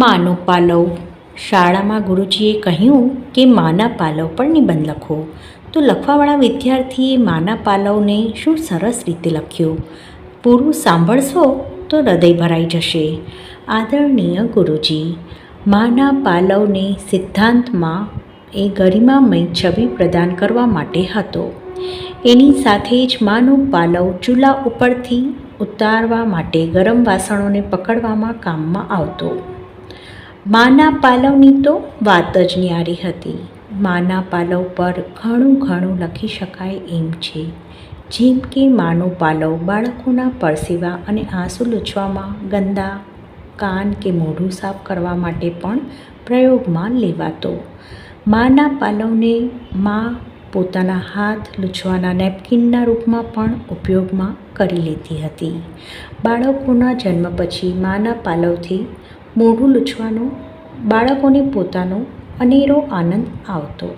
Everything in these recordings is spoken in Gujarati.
માનો પાલવ. શાળામાં ગુરુજીએ કહ્યું કે માના પાલવ પર નિબંધ લખો. તો લખવાવાળા વિદ્યાર્થીએ માના પાલવને શું સરસ રીતે લખ્યું? પૂરું સાંભળશો તો હૃદય ભરાઈ જશે. આદરણીય ગુરુજી, માના પાલવને સિદ્ધાંતમાં એ ગરિમામય છબી પ્રદાન કરવા માટે હતો. એની સાથે જ માનો પાલવ ચૂલા ઉપરથી ઉતારવા માટે ગરમ વાસણોને પકડવામાં કામમાં આવતો. માના પાલવની તો વાત જ ન્યારી હતી. માના પાલવ પર ઘણું ઘણું લખી શકાય એમ છે. જેમ કે માનો પાલવ બાળકોના પરસેવા અને આંસુ લૂછવામાં ગંદા, કાન કે મોઢું સાફ કરવા માટે પણ પ્રયોગમાં લેવાતો. માના પાલવને મા પોતાના હાથ લૂછવાના નેપકિનના રૂપમાં પણ ઉપયોગમાં કરી લેતી હતી. બાળકોના જન્મ પછી માના પાલવથી મોઢું લૂછવાનો, બાળકોને પોતાનો અનેરો આનંદ આવતો.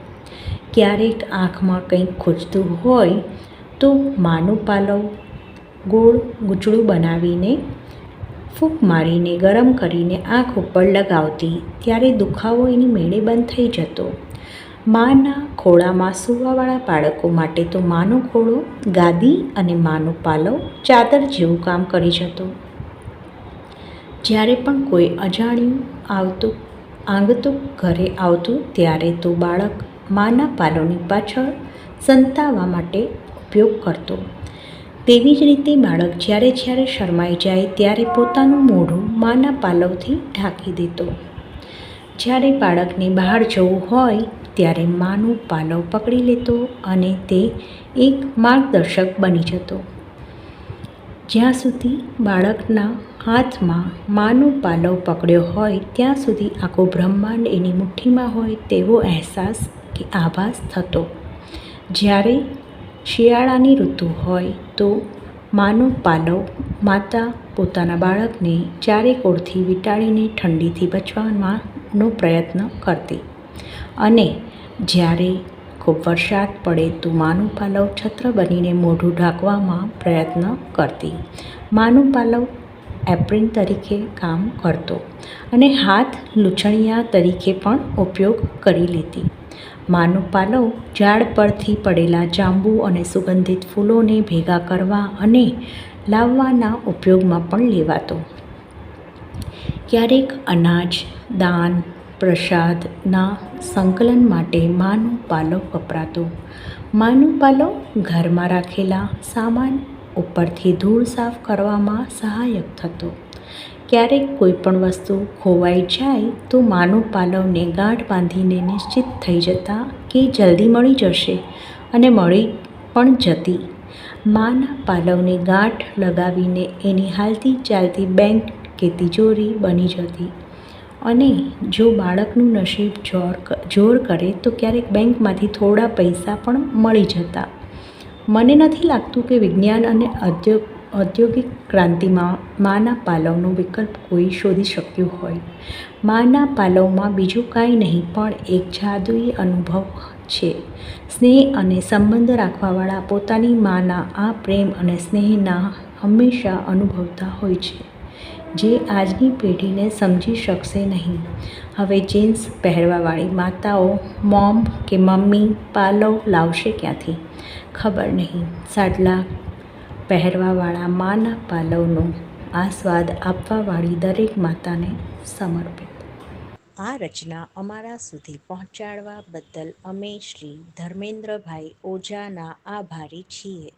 ક્યારેક આંખમાં કંઈક ખૂજતું હોય તો માનું પાલવ, ગોળ ગૂંચળું બનાવીને ફૂંક મારીને ગરમ કરીને આંખ ઉપર લગાવતી, ત્યારે દુખાવો એની મેળે બંધ થઈ જતો. માના ખોળામાં સૂવાવાળા બાળકો માટે તો માનો ખોળો, ગાદી અને માનો પાલવ ચાદર જેવું કામ કરી જતો. જ્યારે પણ કોઈ અજાણ્યું આવતું, આંગતું ઘરે આવતું ત્યારે તો બાળક માના પાલવની પાછળ સંતાવા માટે ઉપયોગ કરતો. તેવી જ રીતે બાળક જ્યારે જ્યારે શરમાઈ જાય ત્યારે પોતાનું મોઢું માના પાલવથી ઢાંકી દેતો. જ્યારે બાળકને બહાર જવું હોય ત્યારે માનું પાલવ પકડી લેતો અને તે એક માર્ગદર્શક બની જતો. જ્યાં સુધી બાળકના હાથમાં માનો પાલવ પકડ્યો હોય, ત્યાં સુધી આખો બ્રહ્માંડ એની મુઠ્ઠીમાં હોય તેવો અહેસાસ કે આભાસ થતો. જ્યારે શિયાળાની ઋતુ હોય તો માનો પાલવ માતા પોતાના બાળકને ચારે કોરથી વીંટાળીને ઠંડીથી બચવાનો પ્રયત્ન કરતી. અને જ્યારે ખૂબ વરસાદ પડે તો માનું પાલવ છત્ર બનીને મોઢું ઢાંકવામાં પ્રયત્ન કરતી. માનું પાલવ એપ્રિન તરીકે કામ કરતો અને હાથ લૂંછણિયા તરીકે પણ ઉપયોગ કરી લીધી માનું પાલવ ઝાડ પરથી પડેલા જાંબુ અને સુગંધિત ફૂલોને ભેગા કરવા અને લાવવાના ઉપયોગમાં પણ લેવાતો. ક્યારેક અનાજ, દાન પ્રસાદના સંકલન માટે માનું પાલવ વપરાતો. માનું પાલવ ઘરમાં રાખેલા સામાન ઉપરથી ધૂળ સાફ કરવામાં સહાયક થતો. ક્યારેક કોઈ પણ વસ્તુ ખોવાઈ જાય તો માનું પાલવને ગાંઠ બાંધીને નિશ્ચિત થઈ જતા કે જલ્દી મળી જશે અને મળી પણ જતી. માના પાલવને ગાંઠ લગાવીને એની હાલતી ચાલતી બેંક કે તિજોરી બની જતી. અને જો બાળકનું નસીબ જોર જોર કરે તો ક્યારેક બેંકમાંથી થોડા પૈસા પણ મળી જતા. મને નથી લાગતું કે વિજ્ઞાન અને ઔદ્યોગ, ઔદ્યોગિક ક્રાંતિમાં માના પાલવનો વિકલ્પ કોઈ શોધી શક્યું હોય. માના પાલવમાં બીજું કાંઈ નહીં, પણ એક જાદુઈ અનુભવ છે. સ્નેહ અને સંબંધ રાખવાવાળા પોતાની માના, આ પ્રેમ અને સ્નેહના હંમેશા અનુભવતા હોય છે. જે આજની પેઢીને સમજી શકશે નહીં. હવે જીન્સ પહેરવાવાળી માતાઓ મોમ કે મમ્મી પાલવ લાવશે ક્યાંથી? ખબર નહીં. સાડલા પહેરવાવાળા માના પાલવનો આસ્વાદ આપવાવાળી દરેક માતાને સમર્પિત. આ રચના અમારા સુધી પહોંચાડવા બદલ અમે શ્રી ધર્મેન્દ્રભાઈ ઓઝાના આભારી છીએ.